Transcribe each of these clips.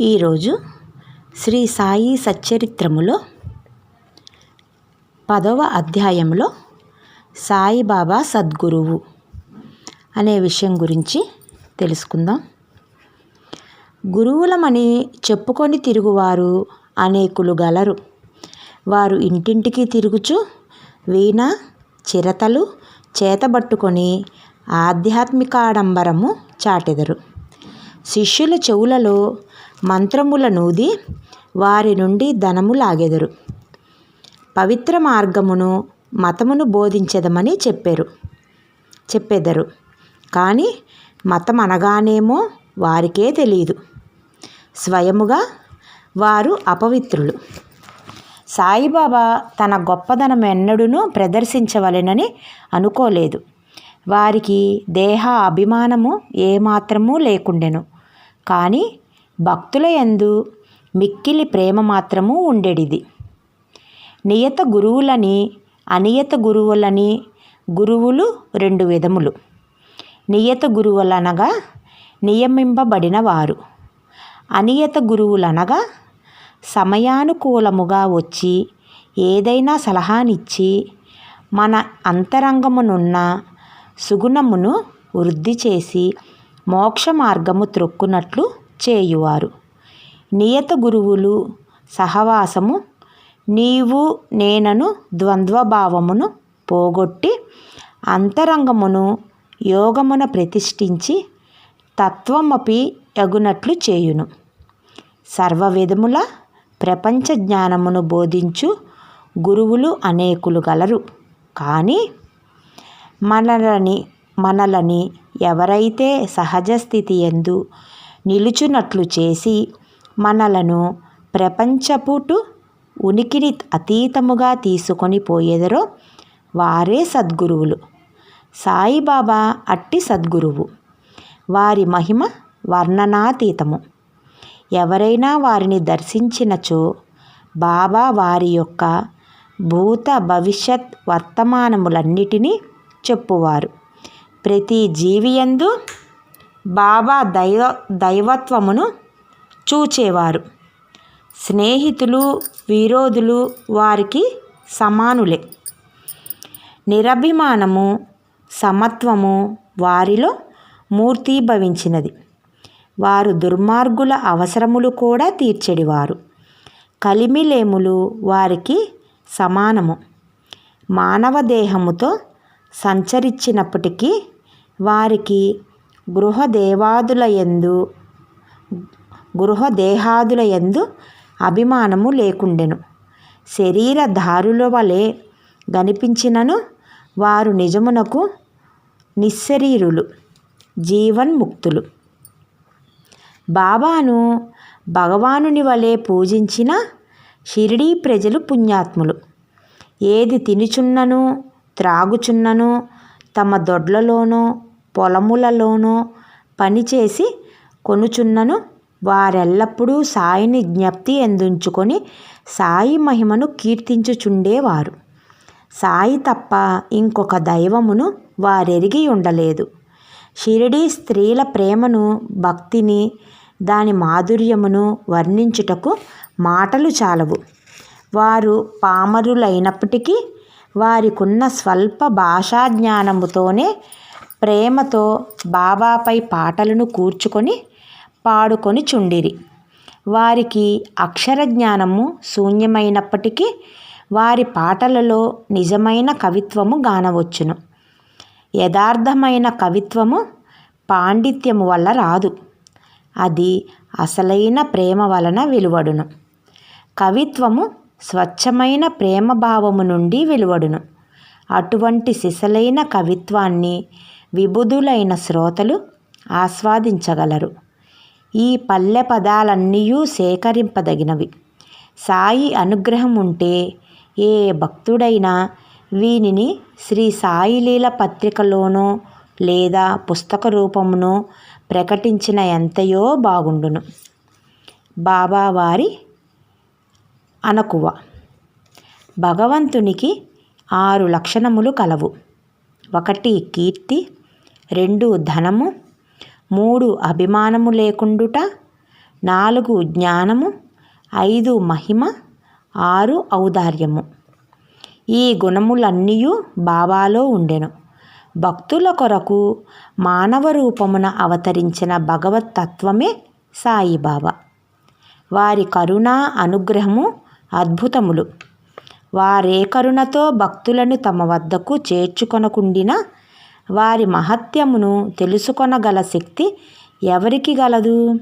ఈరోజు శ్రీ సాయి సచ్చరిత్రములో పదవ అధ్యాయంలో సాయిబాబా సద్గురువు అనే విషయం గురించి తెలుసుకుందాం. గురువులమని చెప్పుకొని తిరుగువారు అనేకులు గలరు. వారు ఇంటింటికి తిరుగుచు వీణ చిరతలు చేతబట్టుకొని ఆధ్యాత్మికాడంబరము చాటెదరు. శిష్యుల చెవులలో మంత్రముల నూది వారి నుండి ధనము లాగెదరు పవిత్ర మార్గమును మతమును బోధించదమని చెప్పారు చెప్పెదరు. కానీ మతం అనగానేమో వారికే తెలియదు స్వయముగా వారు అపవిత్రులు. సాయిబాబా తన గొప్పదనం ఎన్నడూనూ ప్రదర్శించవలెనని అనుకోలేదు. వారికి దేహ అభిమానము ఏమాత్రమూ లేకుండెను. కానీ భక్తుల యందు మిక్కిలి ప్రేమ మాత్రము ఉండెడిది. నియత గురువులని అనియత గురువులని గురువులు రెండు విధములు. నియత గురువులనగా నియమింపబడిన వారు అనియత గురువులనగా సమయానుకూలముగా వచ్చి ఏదైనా సలహానిచ్చి మన అంతరంగమునున్న సుగుణమును వృద్ధి చేసి మోక్ష మార్గము త్రొక్కునట్లు చేయువారు. నియత గురువులు సహవాసము నీవు నేనను ద్వంద్వభావమును పోగొట్టి అంతరంగమును యోగమున ప్రతిష్ఠించి తత్వమపి ఎగునట్లు చేయును. సర్వవిధముల ప్రపంచ జ్ఞానమును బోధించు గురువులు అనేకులు గలరు. కానీ మనలని మనలని ఎవరైతే సహజ స్థితి ఎందు నిలుచునట్లు చేసి మనలను ప్రపంచపుటు ఉనికిని అతీతముగా తీసుకొని పోయేదరో వారే సద్గురువులు. సాయిబాబా అట్టి సద్గురువు. వారి మహిమ వర్ణనాతీతము. ఎవరైనా వారిని దర్శించినచో బాబా వారి యొక్క భూత భవిష్యత్ వర్తమానములన్నిటినీ చెప్పువారు. ప్రతి జీవియందు బాబా దైవ దైవత్వమును చూచేవారు. స్నేహితులు విరోధులు వారికి సమానులే. నిరభిమానము సమత్వము వారిలో మూర్తీభవించినది. వారు దుర్మార్గుల అవసరములు కూడా తీర్చెడివారు. కలిమిలేములు వారికి సమానము. మానవ దేహముతో సంచరించినప్పటికీ వారికి గృహదేవాదులయందు యందు గృహదేహాదుల యందు అభిమానము లేకుండెను. శరీరధారుల వలె గనిపించినను వారు నిజమునకు నిశ్శరీరులు జీవన్ముక్తులు బాబాను భగవానుని వలె పూజించిన షిరిడీ ప్రజలు పుణ్యాత్ములు. ఏది తినుచున్నను త్రాగుచున్నను తమ దొడ్లలోనో పొలములలోనో పనిచేసి కొనుచున్నను. వారెల్లప్పుడూ సాయిని జ్ఞప్తి ఎందుంచుకొని సాయి మహిమను కీర్తించుచుండేవారు. సాయి తప్ప ఇంకొక దైవమును వారెరిగి ఉండలేదు. షిరిడీ స్త్రీల ప్రేమను భక్తిని దాని మాధుర్యమును వర్ణించుటకు మాటలు చాలవు. వారు పామరులైనప్పటికీ వారికున్న స్వల్ప భాషా జ్ఞానముతోనే ప్రేమతో బాబాపై పాటలను కూర్చుకొని పాడుకొని చుండిరి. వారికి అక్షర జ్ఞానము శూన్యమైనప్పటికీ వారి పాటలలో నిజమైన కవిత్వము గానవచ్చును. యథార్థమైన కవిత్వము పాండిత్యము వల్ల రాదు. అది అసలైన ప్రేమ వలన వెలువడును. కవిత్వము స్వచ్ఛమైన ప్రేమ భావము నుండి వెలువడును. అటువంటి సిసలైన కవిత్వాన్ని విబుధులైన శ్రోతలు ఆస్వాదించగలరు. ఈ పల్లె పదాలన్నీ సేకరింపదగినవి. సాయి అనుగ్రహం ఉంటే ఏ భక్తుడైనా వీనిని శ్రీ సాయిలీల పత్రికలోనో లేదా పుస్తక రూపమునో ప్రకటించిన ఎంతయో బాగుండును. బాబావారి అనకువ. భగవంతునికి ఆరు లక్షణములు కలవు. ఒకటి కీర్తి రెండు ధనము మూడు అభిమానము లేకుండుట నాలుగు జ్ఞానము ఐదు మహిమ ఆరు ఔదార్యము. ఈ గుణములన్నీ బాబాలో ఉండెను. భక్తుల కొరకు మానవ రూపమున అవతరించిన భగవత్ తత్వమే సాయిబాబా. వారి కరుణ అనుగ్రహము అద్భుతములు. వారే కరుణతో భక్తులను తమ వద్దకు చేర్చుకొనకుండినా వారి మహత్యమును తెలుసుకొనగల శక్తి ఎవరికి గలదు?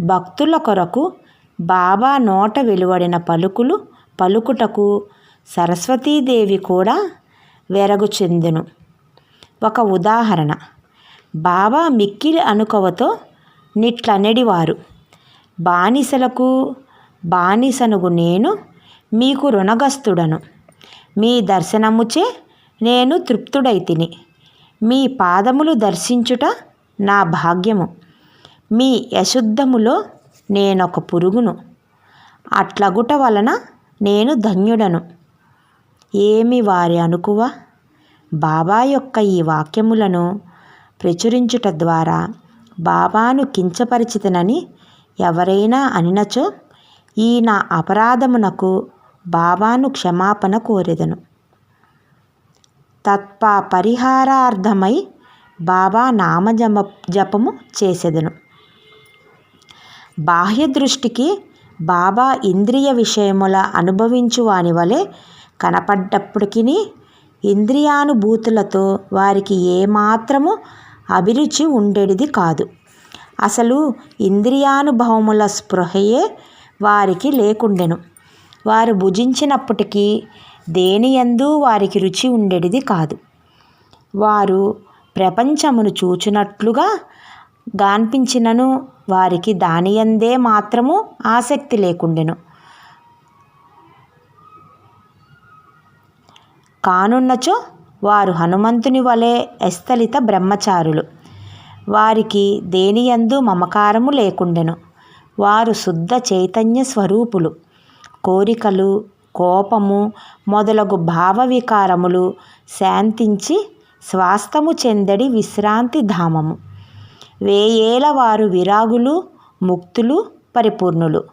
భక్తుల కొరకు బాబా నోట వెలువడిన పలుకులు పలుకుటకు సరస్వతీదేవి కూడా వెరగు చెందును. ఒక ఉదాహరణ. బాబా మిక్కిలి అనుకవతో నిట్లనెడివారు. బానిసలకు బానిసనుగు నేను మీకు రుణగస్తుడను. మీ దర్శనముచే నేను తృప్తుడైతిని. మీ పాదములు దర్శించుట నా భాగ్యము. మీ యశుద్ధములో నేనొక పురుగును. అట్లగుట వలన నేను ధన్యుడను. ఏమి వారి అనుకువ? బాబా యొక్క ఈ వాక్యములను ప్రచురించుట ద్వారా బాబాను కించపరిచితనని ఎవరైనా అనినచో ఈ నా అపరాధమునకు బాబాను క్షమాపణ కోరెదను. తత్ప పరిహారార్థమై బాబా నామజమ జపము చేసేదను. బాహ్య దృష్టికి బాబా ఇంద్రియ విషయముల అనుభవించు వాని వలె కనపడ్డప్పటికీ ఇంద్రియానుభూతులతో వారికి ఏమాత్రము అభిరుచి ఉండేది కాదు. అసలు ఇంద్రియానుభవముల స్పృహయే వారికి లేకుండెను. వారు భుజించినప్పటికీ దేనియందు వారికి రుచి ఉండేది కాదు. వారు ప్రపంచమును చూచినట్లుగా గాన్పించినను వారికి దానియందే మాత్రము ఆసక్తి లేకుండెను. కానున్నచో వారు హనుమంతుని వలె ఎస్తలిత బ్రహ్మచారులు. వారికి దేనియందు మమకారము లేకుండెను. వారు శుద్ధ చైతన్య స్వరూపులు. కోరికలు కోపము మొదలగు భావవికారములు శాంతించి స్వాస్థము చెందడి విశ్రాంతి ధామము. వేయేల వారు విరాగులు ముక్తులు పరిపూర్ణులు.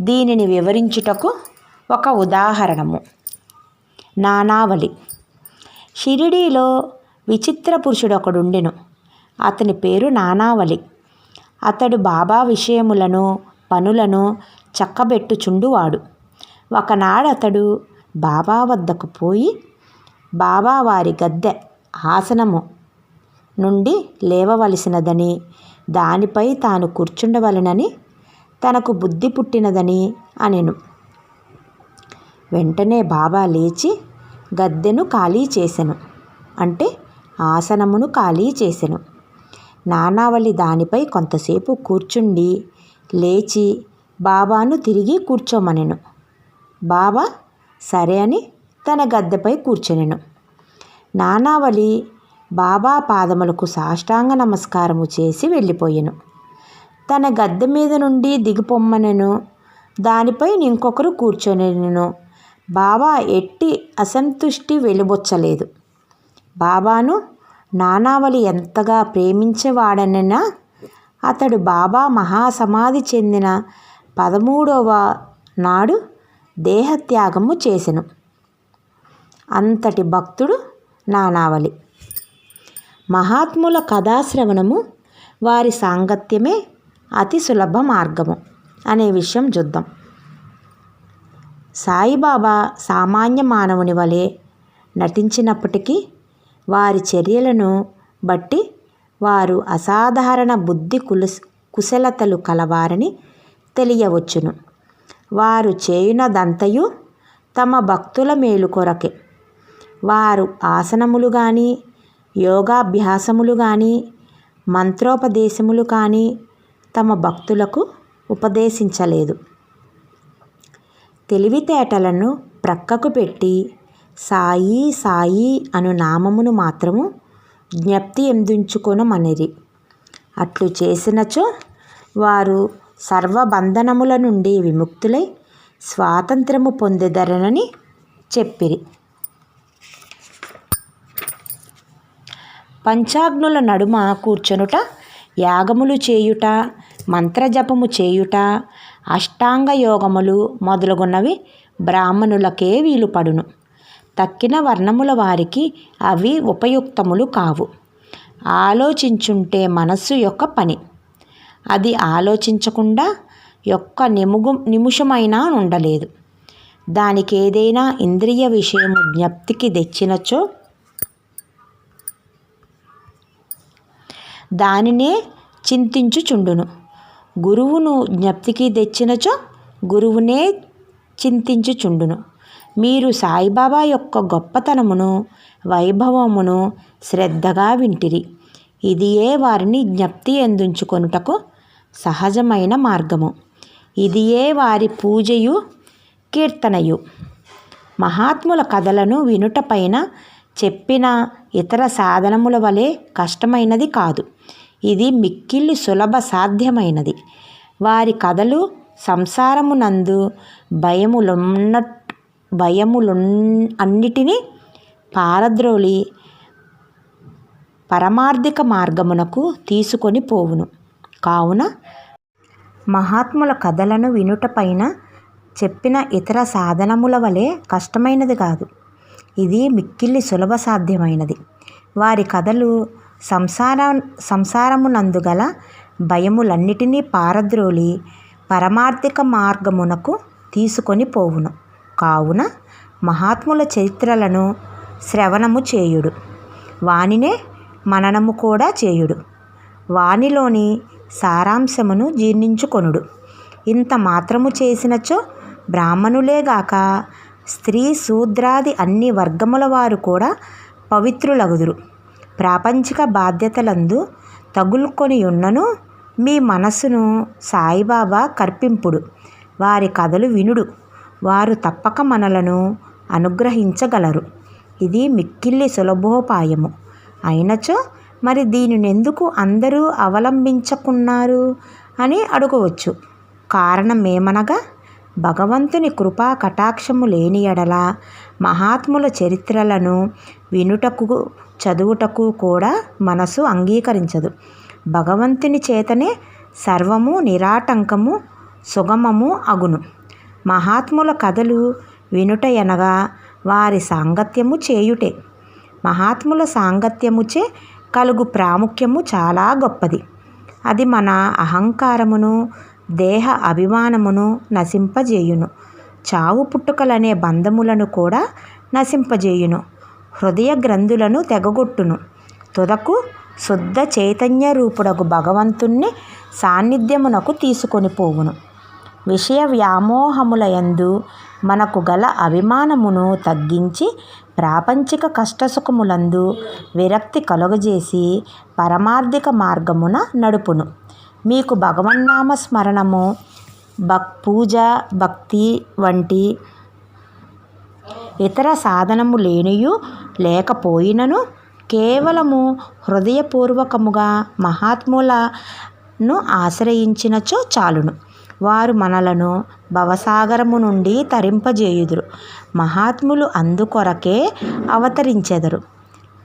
దీనిని వివరించుటకు ఒక ఉదాహరణము. నానావళి. షిరిడీలో విచిత్ర పురుషుడొకడుండెను. అతని పేరు నానావళి. అతడు బాబా విషయములను పనులను చక్కబెట్టుచుండువాడు. ఒకనాడు అతడు బాబా వద్దకు పోయి బాబా వారి గద్దె ఆసనము నుండి లేవవలసినదని దానిపై తాను కూర్చుండవలనని తనకు బుద్ధి పుట్టినదని అనెను. వెంటనే బాబా లేచి గద్దెను ఖాళీ చేసెను అంటే ఆసనమును ఖాళీ చేసెను. నానావళి దానిపై కొంతసేపు కూర్చుండి లేచి బాబాను తిరిగి కూర్చోమనెను. బాబా సరే అని తన గద్దెపై కూర్చొనిను. నానావళి బాబా పాదములకు సాష్టాంగ నమస్కారము చేసి వెళ్ళిపోయాను. తన గద్దె మీద నుండి దిగిపొమ్మనెను. దానిపై ఇంకొకరు కూర్చొనెను. బాబా ఎట్టి అసంతుష్టి వెలుబొచ్చలేదు. బాబాను నానావళి ఎంతగా ప్రేమించేవాడనైనా? అతడు బాబా మహాసమాధి చెందిన పదమూడవ నాడు దేహత్యాగము చేసెను. అంతటి భక్తుడు నానావళి. మహాత్ముల కథాశ్రవణము వారి సాంగత్యమే అతి సులభ మార్గము అనే విషయం చూద్దాం సాయిబాబా సామాన్య మానవుని వలె నటించినప్పటికీ వారి చర్యలను బట్టి వారు అసాధారణ బుద్ధి కులస్ కుశలతలు కలవారని తెలియవచ్చును. వారు చేయునదంతయు తమ భక్తుల మేలు కొరకే. వారు ఆసనములు కానీ యోగాభ్యాసములు కానీ మంత్రోపదేశములు కానీ తమ భక్తులకు ఉపదేశించలేదు. తెలివితేటలను ప్రక్కకు పెట్టి సాయి సాయి అను నామమును మాత్రము జ్ఞప్తి ఎందుంచుకొనమనిరి. అట్లు చేసినచో వారు సర్వబంధనముల నుండి విముక్తులై స్వాతంత్రము పొందెదరనని చెప్పిరి. పంచాగ్నుల నడుమ కూర్చొనుట యాగములు చేయుట మంత్రజపము చేయుట అష్టాంగ యోగములు మొదలగున్నవి బ్రాహ్మణులకే వీలుపడును. తక్కిన వర్ణముల వారికి అవి ఉపయుక్తములు కావు. ఆలోచించుంటే మనస్సు యొక్క పని. అది ఆలోచించకుండా యొక్క నిముగు నిమిషమైనా ఉండలేదు. దానికి ఏదైనా ఇంద్రియ విషయము జ్ఞప్తికి తెచ్చినచో దానినే చింతించుచుండును. గురువును జ్ఞప్తికి తెచ్చినచో గురువునే చింతించుచుండును. మీరు సాయిబాబా యొక్క గొప్పతనమును వైభవమును శ్రద్ధగా వింటిరి. ఇదియే వారిని జ్ఞప్తి ఎందుంచుకొనుటకు సహజమైన మార్గము. ఇదియే వారి పూజయు కీర్తనయు. మహాత్ముల కథలను వినుటపైన చెప్పిన ఇతర సాధనముల వలె కష్టమైనది కాదు. ఇది మిక్కిలి సులభ సాధ్యమైనది. వారి కథలు సంసారమునందు భయములున్న భయములు అన్నిటినీ పారద్రోలి పరమార్థిక మార్గమునకు తీసుకొని పోవును. కావున మహాత్ముల కథలను వినుట పైన చెప్పిన ఇతర సాధనముల వలె కష్టమైనది కాదు. ఇది మిక్కిలి సులభ సాధ్యమైనది. వారి కథలు సంసార సంసారమునందు గల భయములన్నిటినీ పారద్రోలి పరమార్థిక మార్గమునకు తీసుకొని పోవును. కావున మహాత్ముల చరిత్రలను శ్రవణము చేయుడు. వానినే మననము కూడా చేయుడు. వానిలోని సారాంశమును జీర్ణించుకొనుడు. ఇంత మాత్రము చేసినచో బ్రాహ్మణులేగాక స్త్రీ శూద్రాది అన్ని వర్గముల వారు కూడా పవిత్రులగుదురు. ప్రాపంచిక బాధ్యతలందు తగులుకొని ఉన్నను మీ మనస్సును సాయిబాబా కర్పింపుడు. వారి కథలు వినుడు. వారు తప్పక మనలను అనుగ్రహించగలరు. ఇది మిక్కిల్లి సులభోపాయము. అయినచో మరి దీనినెందుకు అందరూ అవలంబించకున్నారు? అని అడగవచ్చు. కారణమేమనగా భగవంతుని కృపా కటాక్షము లేని ఎడల మహాత్ముల చరిత్రలను వినుటకు చదువుటకు కూడా మనసు అంగీకరించదు. భగవంతుని చేతనే సర్వము నిరాటంకము సుగమము అగును. మహాత్ముల కథలు వినుట ఎనగా వారి సాంగత్యము చేయుటే మహాత్ముల సాంగత్యముచే కలుగు ప్రాముఖ్యము చాలా గొప్పది. అది మన అహంకారమును దేహ అభిమానమును నశింపజేయును. చావు పుట్టుకలనే బంధములను కూడా నశింపజేయును. హృదయ గ్రంథులను తెగగొట్టును. తుదకు శుద్ధ చైతన్య రూపుడకు భగవంతుణ్ణి సాన్నిధ్యమునకు తీసుకొని పోవును. విషయ వ్యామోహములయందు మనకు గల అభిమానమును తగ్గించి ప్రాపంచిక కష్టసుఖములందు విరక్తి కలుగజేసి పరమార్థిక మార్గమున నడుపును. మీకు భగవన్నామ స్మరణము భక్ పూజ భక్తి వంటి ఇతర సాధనము లేనియు లేకపోయినను కేవలము హృదయపూర్వకముగా మహాత్ములను ఆశ్రయించినచో చాలును. వారు మనలను భవసాగరము నుండి తరింపజేయుదురు. మహాత్ములు అందుకొరకే అవతరించెదరు.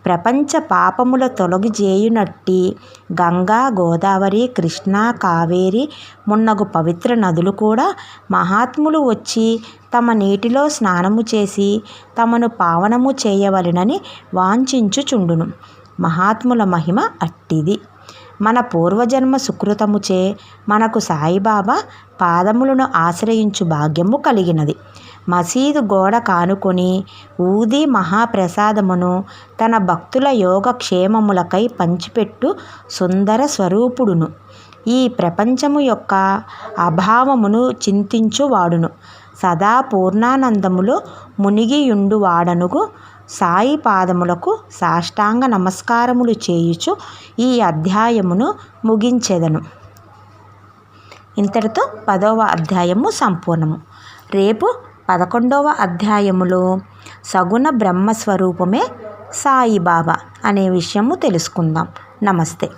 ప్రపంచ పాపముల తొలగిజేయునట్టి గంగా గోదావరి కృష్ణ కావేరి మున్నగు పవిత్ర నదులు కూడా మహాత్ములు వచ్చి తమ నీటిలో స్నానము చేసి తమను పావనము చేయవలెనని వాంఛించుచుండును. మహాత్ముల మహిమ అట్టిది. మన పూర్వజన్మ సుకృతముచే మనకు సాయిబాబా పాదములను ఆశ్రయించు భాగ్యము కలిగినది. మసీదు గోడ కానుకొని ఊది మహాప్రసాదమును తన భక్తుల యోగక్షేమములకై పంచిపెట్టు సుందర స్వరూపుడును. ఈ ప్రపంచము యొక్క అభావమును చింతించువాడును. సదా పూర్ణానందములో మునిగియుండువాడనుగు సాయి పాదములకు సాష్టాంగ నమస్కారములు చేయుచు ఈ అధ్యాయమును ముగించెదను. ఇంతటితో పదవ అధ్యాయము సంపూర్ణము. రేపు పదకొండవ అధ్యాయములో సగుణ బ్రహ్మస్వరూపమే సాయిబాబా అనే విషయము తెలుసుకుందాం. నమస్తే.